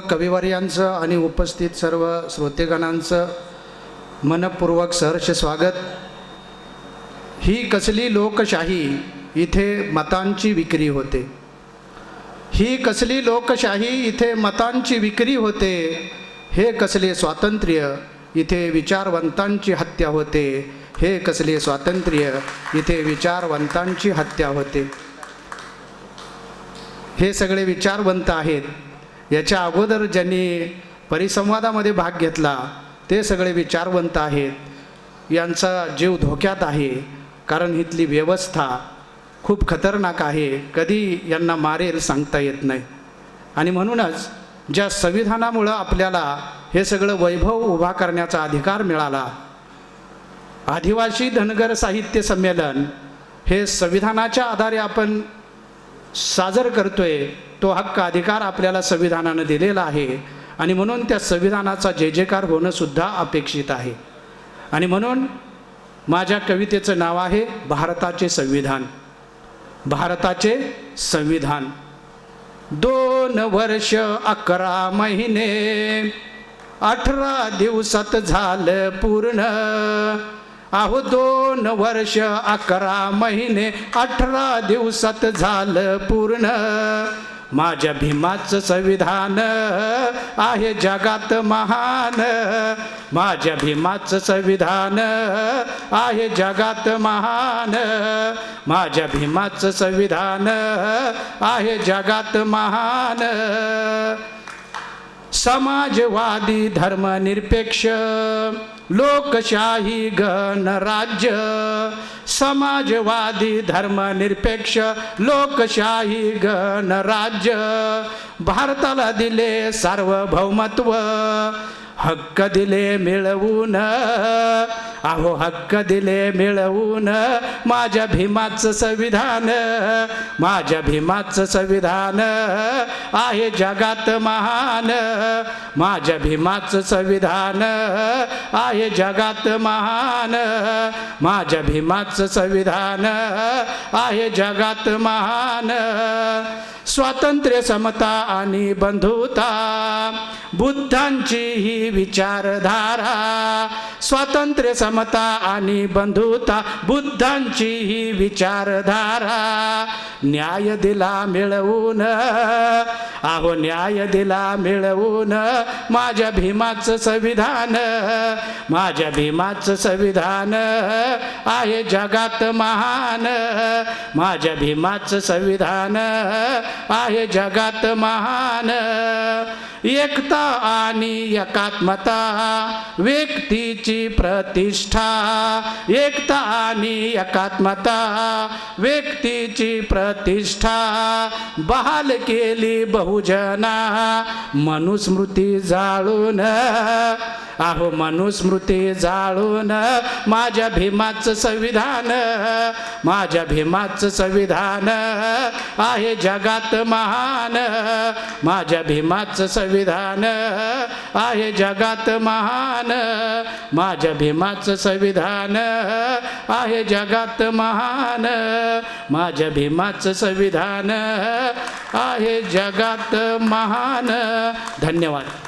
कविवर्यांचं आणि उपस्थित सर्व श्रोतेगणांचं मनपूर्वक सहर्ष स्वागत. ही कसली लोकशाही इथे मतांची विक्री होते? ही कसली लोकशाही इथे मतांची विक्री होते? हे कसले स्वातंत्र्य इथे विचारवंतांची हत्या होते? हे कसले स्वातंत्र्य इथे विचारवंतांची हत्या होते? हे सगळे विचारवंत आहेत. याच्या अगोदर ज्यांनी परिसंवादामध्ये भाग घेतला ते सगळे विचारवंत आहेत. यांचा जीव धोक्यात आहे कारण इथली व्यवस्था खूप खतरनाक आहे. कधी यांना मारेल सांगता येत नाही. आणि म्हणूनच ज्या संविधानामुळं आपल्याला हे सगळं वैभव उभा करण्याचा अधिकार मिळाला आदिवासी धनगर साहित्य संमेलन हे संविधानाच्या आधारे आपण साजर करतोय तो हक्क अधिकार आपल्याला संविधानानं दिलेला आहे. आणि म्हणून त्या संविधानाचा जय जयकार होणंसुद्धा अपेक्षित आहे. आणि म्हणून माझ्या कवितेचं नाव आहे भारताचे संविधान. भारताचे संविधान. दोन वर्ष अकरा महिने अठरा दिवसात झालं पूर्ण. अहो दोन वर्ष अकरा महिने अठरा दिवसात झालं पूर्ण. माझ्या भीमाचं संविधान आहे जगात महान. माझ्या भीमाचं संविधान आहे जगात महान. माझ्या भीमाचं संविधान आहे जगात महान. समाजवादी धर्मनिरपेक्ष लोकशाही गणराज्य समाजवादी धर्मनिरपेक्ष लोकशाही गणराज्य भारताला दिले सार्वभौमत्व हक्क दिले मिळवून अहो हक्क दिले मिळवून माझ्या भीमाचं संविधान माझ्या भीमाचं संविधान आहे जगात महान माझ्या भीमाचं संविधान आहे जगात महान माझ्या भीमाचं संविधान आहे जगात महान स्वातंत्र्य समता आणि बंधुता बुद्धांची ही विचारधारा स्वातंत्र्य समता आणि बंधुता बुद्धांची ही विचारधारा न्याय दिला मिळवून अहो न्याय दिला मिळवून माझ्या भीमाचं संविधान माझ्या भीमाचं संविधान आहे जगात महान माझ्या भीमाचं संविधान आहे जगात महान. एकता आणि एकात्मता व्यक्तीची प्रतिष्ठा. एकता आणि एकात्मता व्यक्तीची प्रतिष्ठा. बहाल केली बहुजना मनुस्मृती जाळून. अहो मनुस्मृती जाळून माझ्या भीमाचं संविधान माझ्या भीमाचं संविधान आहे जगात महान. माझ्या भीमाचं संविधान आहे जगात महान. माझ्या भीमाचं संविधान आहे जगात महान. माझ्या भीमाचं संविधान आहे जगात महान. धन्यवाद.